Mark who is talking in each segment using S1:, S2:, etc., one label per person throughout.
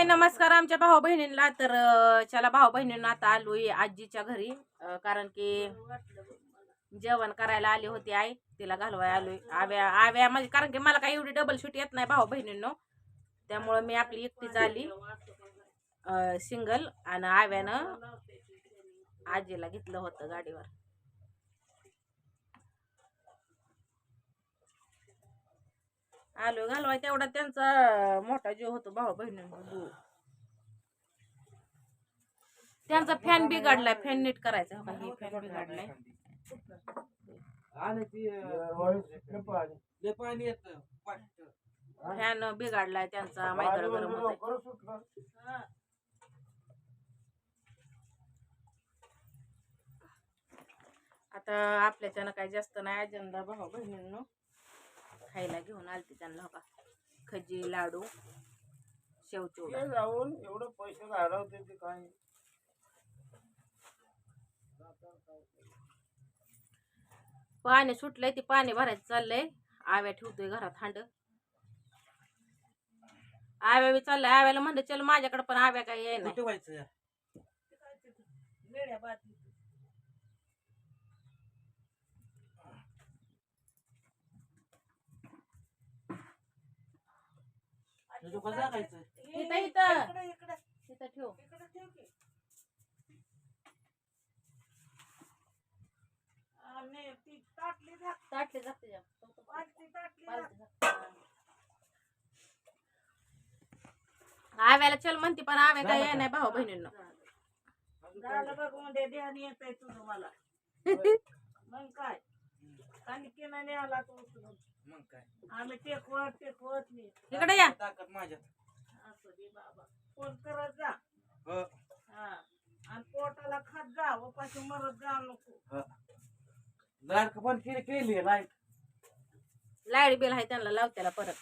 S1: हाय नमस्कार आमच्या भाऊ बहिणींना तर चला भाऊ बहिणींना आता आलोय आजीच्या घरी कारण की जेवण करायला आली होती आई तिला घालवाय आलोय. आव्या आव्या म्हणजे कारण की मला काही एवढी डबल शूट येत नाही भाऊ बहिणींनो त्यामुळं मी आपली एकटीच आली सिंगल आणि आव्यानं आजीला घेतलं होतं गाडीवर. आलो घालवाय तेवढा त्यांचा मोठा जीव होतो भाऊ बहिणींना त्यांचा फॅन बिघडलाय फॅन नीट करायचा हो का हे फॅन बिघडलाय फॅन बिघडलाय त्यांचा मायकड गरम होत आता आपल्याच्यानं काही जास्त नाही अजंदा भाऊ बहिणींनो. खायला घेऊन आलते त्यांना का खजी लाडू शेवचिवडा
S2: जाऊन एवढं पैसे घालवते ते काय?
S1: पाणी सुटलंय ते पाणी भरायचं चाललंय. आव्या ठेवतोय घरात हांड. आव्या बी चाललंय. आव्याला म्हणलं चल माझ्याकडे पण आव्या काय येई
S2: तुझं कसं जागायचं
S1: इथं इथं. इथं ठेव. ताटले जाते जा. आव्याला चल म्हणते पण आव्या काय येई नाही भाऊ बहिणींना.
S3: झालं बघ म्हणजे ध्यान येत आहे तुझं मला. मग आला तू उचलून.
S2: मग काय?
S3: आम्ही टेकवत टेकवत मी
S1: इकडे या.
S2: ताकद माझ्यात
S3: असं दे बाबा. फ़ोन करत जा.
S2: हो.
S3: हा. आणि पोटाला खात जा. उपाशी मरत जा नको.
S2: लाईट पण केली केली लाईट.
S1: लाईट बिल आहे त्यांना लावत्याला परत.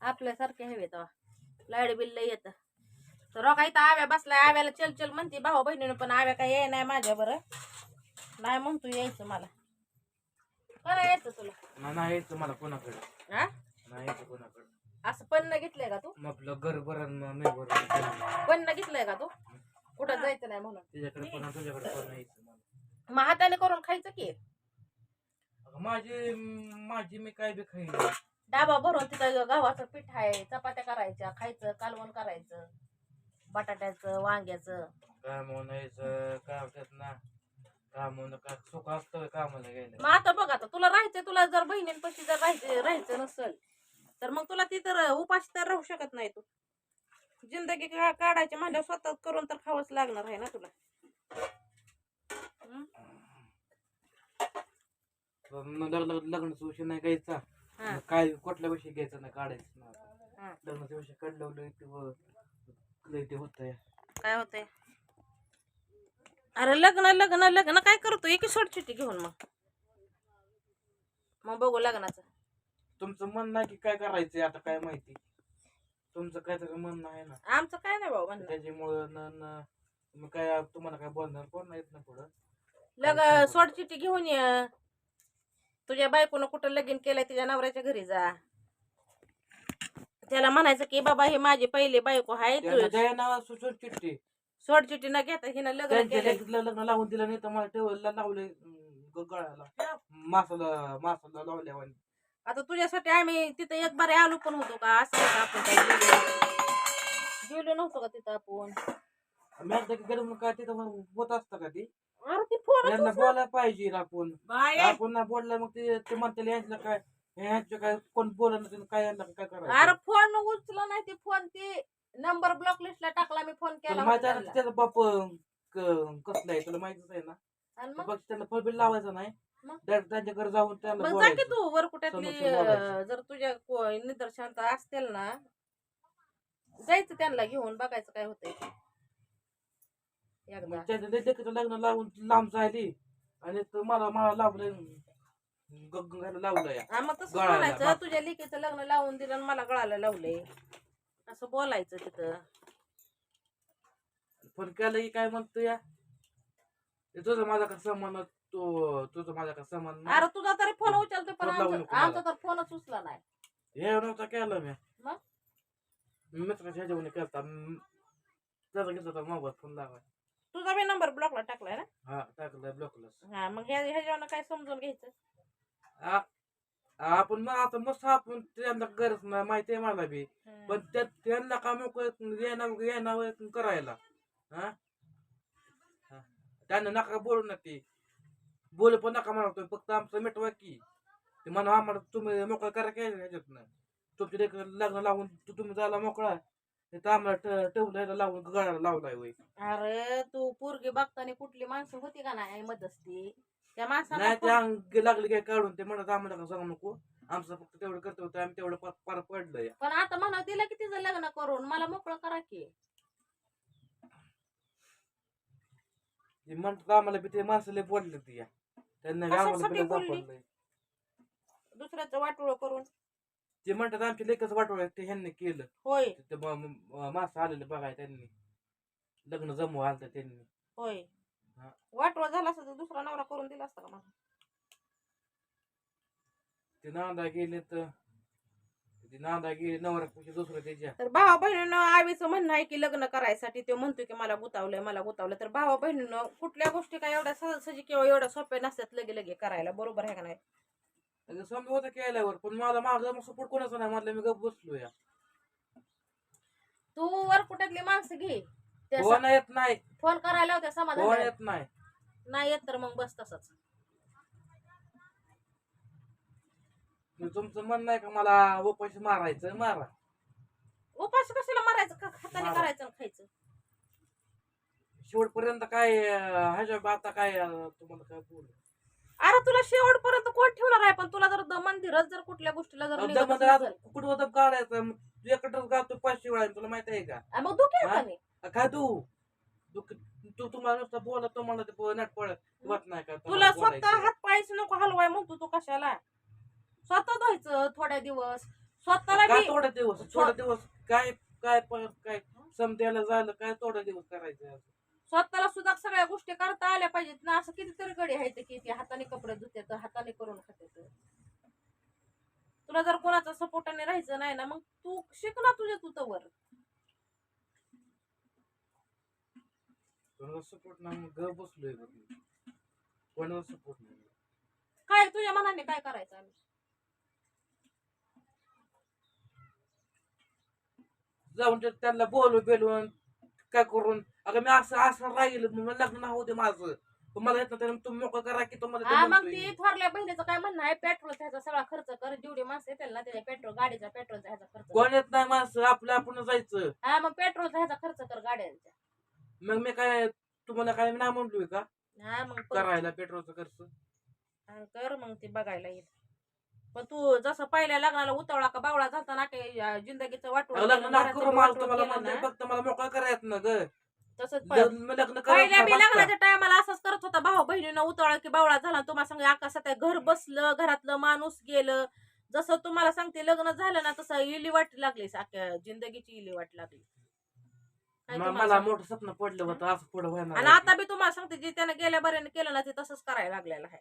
S1: आपल्यासारखे हवे तेव्हा. लाईट बिल लय येतं. तर रोका इथं आव्या बसलाय आव्याला चल चल म्हणते भाऊ बहिणीनं पण आव्या काय ये नाही माझ्या बरं. नाही म्हणतो यायचं मला. का नाही यायचं तुला.
S2: ना- नाही यायचं मला कोणाकडे?
S1: हा?
S2: नाही यायचं कोणाकडे?
S1: असं पन्न घेतलंय का तू?
S2: मग आपलं घर बरं मी बरं
S1: पन्न घेतलंय का तू? कुठं जायचं नाही म्हणून.
S2: त्याच्याकडे कोणा तुझ्याकडे कोण यायचं मला.
S1: मग हाताने करून खायचं की?
S2: अगं माझी माझी मी काय बी खाईन.
S1: डाबा भरून तिथं गव्हाचं पीठ आहे चपात्या करायच्या खायचं कालवण करायचं बटाट्याचं वांग्याचं.
S2: काय म्हणायचं काय होतात ना? म्हणून काय सुख असतं कामाला गेलं?
S1: मग आता बघ आता तुला राहायचं तुला जर बहिणींपाशी जर राहायचं राहायचं नसेल तर मग तुला ती तर उपाशी तर राहू शकत नाही तू. जिंदगी का- काढायची म्हणजे स्वतः करून तर खावंच लागणार आहे ना तुला. हं?
S2: मग लग्न लग्नाचा विषय नाही घ्यायचा
S1: हा.
S2: मग काय कुठल्या विषयी घ्यायचा नाही काढायचं
S1: हा.
S2: ना लग्नाचा विषय काढलं लय ते व- लय ते होत
S1: काय होतंय? अरे लग्न लग्न लग्न काय करतो? एक सोड चिठ्ठी घेऊन मग. मग बघू लग्नाचं.
S2: तुमचं मन नाही की काय करायचंय आता काय माहिती? तुमचं काहीतरी म्हणणं आहे ना.
S1: आमचं काय नाही भाऊ म्हणणं.
S2: त्याच्यामुळं न काय तुम्हाला काय बोलणार कोण नाही येत ना पुढं?
S1: लग सोड चिठ्ठी घेऊन ये. तुझ्या बायकोनं कुठं लगीन केलंय तिच्या नवऱ्याच्या घरी जा. त्याला म्हणायचं की बाबा हे माझी पहिली बायको आहे
S2: त्याला
S1: तू
S2: जया नावा सुचून चिठ्ठी
S1: सोड चिठ्ठी न घेता हिनं लग्न
S2: त्यांच्या
S1: केलंय.
S2: लेकीतलं लग्न लावून दिलं नाही तर मला ठेवलं लावले गळाला. मासाला मासाला लावल्यावानी.
S1: आता तुझ्यासाठी आम्ही तिथं एक बारे आलो पण होतो का? असं होतं आपण काय गेलो गेलो नव्हतो का तिथं आपण?
S2: काय तिथं मग होत असतं का ती?
S1: अरे ती फोन
S2: बोलायला पाहिजे आपण.
S3: बाय
S2: आपण नाही बोललं मग ते ते म्हणते यांचं काय यांचं काय कोण नसेल काय यांना काय
S1: अरे
S2: करायचं
S1: फोन उचला नाही ते फोन ते नंबर ब्लॉक लिस्टला टाकला मी फोन केला
S2: तुला
S1: होता
S2: माहिती आहे ना
S1: त्यांना.
S2: त्याचा बाप क- कसला आहे तुला माहितीच आहे ना
S1: आणि मग
S2: बघ त्यांना फळबिल लावायचं नाही
S1: मग?
S2: डायरेक्ट त्यांच्या घरी जाऊन त्यांना
S1: मग जा की
S2: बोलायचं
S1: तू
S2: बोलायचं.
S1: अं, जर तुझ्या को- निदर्शनात असतील ना जायचं त्यांना घेऊन बघायचं काय होतंय ते. एकदा
S2: मग त्याचं लेकीचं लग्न लावून लांब जायली आणि तर मला मला लावलं
S1: हा, मग तसं
S2: गळाला.
S1: तुझ्या लेकीचं लग्न लावून दिलं आणि मला गळाला लावलंय असं बोलायचं तिथं.
S2: फोन केलं की काय म्हणतो या? तुझं माझा का संबंध तो तुझं माझा का संबंध नाही.
S1: अरे तुझा तरी फोन उचलतो पण
S2: फोन लावू
S1: आमचा
S2: नको
S1: आमचा
S2: मला.
S1: तर फोनच उचला नाही.
S2: हे नव्हता केलं मी.
S1: मग?
S2: मित्राच्या ह्याच्यावर करता त्याचा घेतला होता मोबाईल फोन लावाय
S1: तुझा बी नंबर ब्लॉकला टाकलाय ना?
S2: हा टाकलाय ब्लॉकला
S1: हा मग ह्या ह्याच्यावर काय समजून घ्यायचं?
S2: आपण मग आता मस्त आपण त्यांना गरज नाही माहिती आहे मला बी. पण त्या त्यांना का मोकळ येणार येणार करायला. हा. त्यांना नका बोलू ना ते. बोल पण नका म्हणतो फक्त आमचं मिटवा की. ते म्हणा आम्हाला तुम्ही मोकळा करा काय ह्याच्यातनं तुमच्या लेकरं लग्न लावून तू तुम्ही झाला मोकळा. तर आम्हाला ठेवलं लावून गळाला लावलाय वय
S1: अरे तू पोरगी बघताना कुठली माणसं होती का नाही मदस्ती त्या माणसाला
S2: नाही ते अंग लागले काय काढून ते म्हणत आम्हाला का सांगू नको. आमचं फक्त तेवढं करतो होतं आम्ही तेवढं पार पार पडलंय
S1: पण आता म्हणा तिला की तिचं लग्न करून मला मोकळं करा की.
S2: ते म्हणतात आम्हाला बी ते माणसाला बोलले ते या. त्यांना बी आम्हाला
S1: कशासाठी
S2: बी
S1: बोलली?
S2: सापडलंय.
S1: दुसऱ्याचं वाटोळ करून.
S2: ते म्हणतात आमच्या लेखच वाटवलं ते ह्यांनी केलं.
S1: होय.
S2: ते म- माणसं आलेले बघाय त्यांनी. लग्न जमू आलं त्यांनी.
S1: होय. वाटोळ झाला असतं तर दुसरा नवरा करून दिला असता का मला
S2: ते नांदा गेले तर ते नांदा गेले नवऱ्यापेक्षा दुसरं त्याच्या.
S1: तर भावा बहिणीनं आईचं म्हणणं आहे की लग्न करायसाठी ते म्हणतो की मला गुतावलंय मला गुतावलं तर भावा बहिणीनं कुठल्या गोष्टी काय एवढ्या सहजासहजी किंवा एवढ्या सोप्या नसतात लगे लगे करायला बरोबर आहे का नाही?
S2: अगं समजा होतं केल्यावर पण मला माझा सपोर्ट कोणाचा नाही म्हटलं मी गप बसलो या
S1: तू वर कुठली माणसं घे. त्या
S2: फोन येत नाही.
S1: फोन करायला होत्या
S2: फोन
S1: समाधान
S2: येत नाही.
S1: नाही येत तर मग बस तसंच.
S2: तुमचं म्हणणं आहे का मला उपाशी मारायचं? मारा.
S1: उपास कशाला मारायचं? का हाताने
S2: मारा.
S1: करायचं आणि खायचं.
S2: शेवटपर्यंत काय अं, ह्याच्या आता काय अं, तुम्हाला काय बोल?
S1: अरे तुला शेवटपर्यंत कोण ठेवणार आहे? पण तुला जर द- मंदिरच जर कुठल्या गोष्टीला जर निघतच नसेल,
S2: कुठं होतं? काढायचं मग तू एकटच गातो पाचशे वेळा तुला माहीत आहे का?
S1: आ, मग दुखे
S2: हा? तू? तुम्हाला नुसतं बोला तुम्हाला ते प- नाट पडत होत नाही का?
S1: तुला स्वतः. हात पायच नको हलवाय म्हणतो तू कशाला? स्वतः धुवायचं थोड्या दिवस. स्वतःला बी
S2: थोडे दिवस? थोडे दिवस काय काय प- काय समजायला झालं काय थोडे दिवस करायचं
S1: स्वतःला सुद्धा सगळ्या गोष्टी करता आल्या पाहिजेत ना. असं कितीतरी गडी आहेत की ते हाताने कपडे धुतात हाताने करून खात्यात. तुला जर कोणाचा सपोर्टाने राहायचं नाही ना मग तू शिक ना तुझ्या तू तवर
S2: कोणाला सपोर्ट नाही घर बसलोय बघ मी. कोणाला सपोर्ट नाही.
S1: काय तुझ्या मनाने काय करायचं आम्ही?
S2: जाऊन ते त्यांना बोलू बेलून काय करून? अगं मी असं असं राहिलं मग मला लग्न होते माझं. पण मला येत नाही तुम्ही मोकळं करा की तुम्हाला ते
S1: हा मग
S2: म्हणतोय.
S1: ती थोरल्या बहिणीचं काय म्हणणं आहे? पेट्रोल ह्याचा सगळा खर्च कर जेवढी माणसं येतील ना त्याच्या पेट्रोल गाडीचा पेट्रोलचा ह्याचा खर्च.
S2: कोण येत नाही माणसं? आपलं आपण जायचं.
S1: हा मग पेट्रोलचा ह्याचा खर्च कर गाड्यांचा
S2: मग मी काय तुम्हाला काय नाही म्हणलोय का?
S1: हा मग कर
S2: करायला पेट्रोलचा खर्च.
S1: हा, कर मग ते बघायला येईल. पण तू जसं पहिल्या लग्नाला उतवळा का बावळा झालता ना काही जिंदगीचं वाटून
S2: अगं लग्न नका करू मला तुम्हाला म्हणतोय फक्त मला मोकळा करायचं ना ग.
S1: तसंच
S2: लग्न
S1: पहिल्या बी लग्नाच्या टायमाला असंच करत होता भाऊ बहिणीनं उतवळा की बावळा झाला तुम्हाला सांगा आकाशात घर बसलं घरातलं माणूस गेलं. जसं तुम्हाला सांगते लग्न झालं ना तसं इली वाट लागली अख्ख्या जिंदगीची इली वाट लागली. तुम्हाला
S2: मला
S1: सांगू?
S2: मोठं स्वप्न पडलं होतं असं पुढे
S1: आणि
S2: व्हायला
S1: आता बी तुम्हाला सांगते जे त्यानं गेल्या बऱ्याने केलं ना ते तसंच करायला लागलेलं आहे.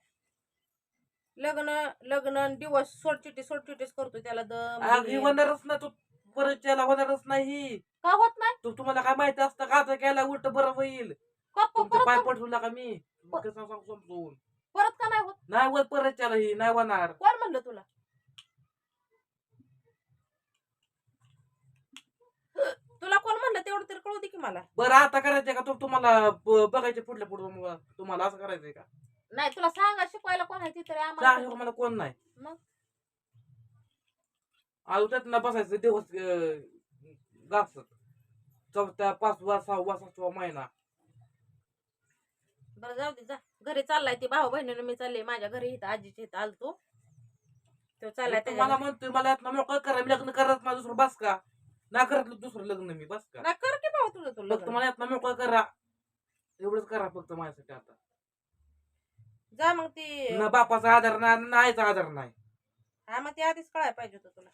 S1: लग्न लग्न दिवस सोडचिटी सोडचिटीच करतो त्याला दम.
S2: होणारच ना तू. परत त्याला होणारच नाही.
S1: का होत नाही?
S2: तू तुम्हाला काय माहिती असतं? का आता केला उलट बरं होईल.
S1: का प-
S2: तुमचं पाय
S1: परत
S2: पडवला का मी. मग कसं सांगू समजून.
S1: परत का नाही होत?
S2: नाही होत परत त्याला ही नाही होणार.
S1: कोण म्हणलं तुला? तुला कोण म्हणलं? तेवढं तरी कळू दे की मला.
S2: बरं आता करायचंय का? तू तुम्हाला ब- बघायचे पुढल्या पुढे तुम्हाला असं करायचंय का?
S1: नाही तुला सांगा शिकवायला कोण आहे ती तरी
S2: सांग
S1: आम्हाला
S2: मला कोण नाही.
S1: मग?
S2: आयुष्यात बसायचं दिवस घासत चौथ्या पाचवा सहावा सातवा महिना.
S1: बरं जाऊ दे जा. घरी चाललाय ती भाऊ बहिणीनं मी चालले माझ्या घरी इथं आजीच्या इथं आलतो. तो चाललाय
S2: मला
S1: त्याच्या
S2: म्हणतोय मला यातनं मोकळं करा मी लग्न करत नाही दुसरं बस का? ना करत दुसरं लग्न मी बस का?
S1: नाही कर की भाऊ तुझं तू
S2: फक्त
S1: लग्न.
S2: मला यातनं मोकळं करा. एवढंच करा फक्त माझ्यासाठी आता.
S1: जा मग ती
S2: ना बापाचा आधार नाही ना आईचा आधार नाही.
S1: हा मग ती आधीच कळायला पाहिजे होतं तुला.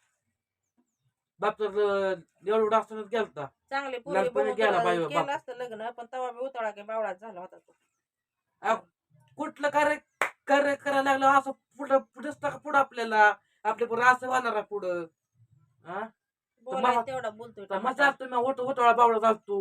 S2: बाप तर एवढं असतानाच गेलता.
S1: चांगले पोरी
S2: लहानपणी
S1: बघून
S2: गेला
S1: तुला
S2: बाई
S1: केलं. असतं लग्न पण तवा बी उतळा की बावळाच झाला होता तो.
S2: कुठलं कार्य कार्य करायला लागलं असं पुढं पुढंच टाका पुढं आपल्याला. आपल्या पुढं असं होणार आहे पुढं. हा
S1: बोलायचं
S2: मग-
S1: तेवढा बोलतोय टमाटर.
S2: ना होट होटळा बावळा चालतो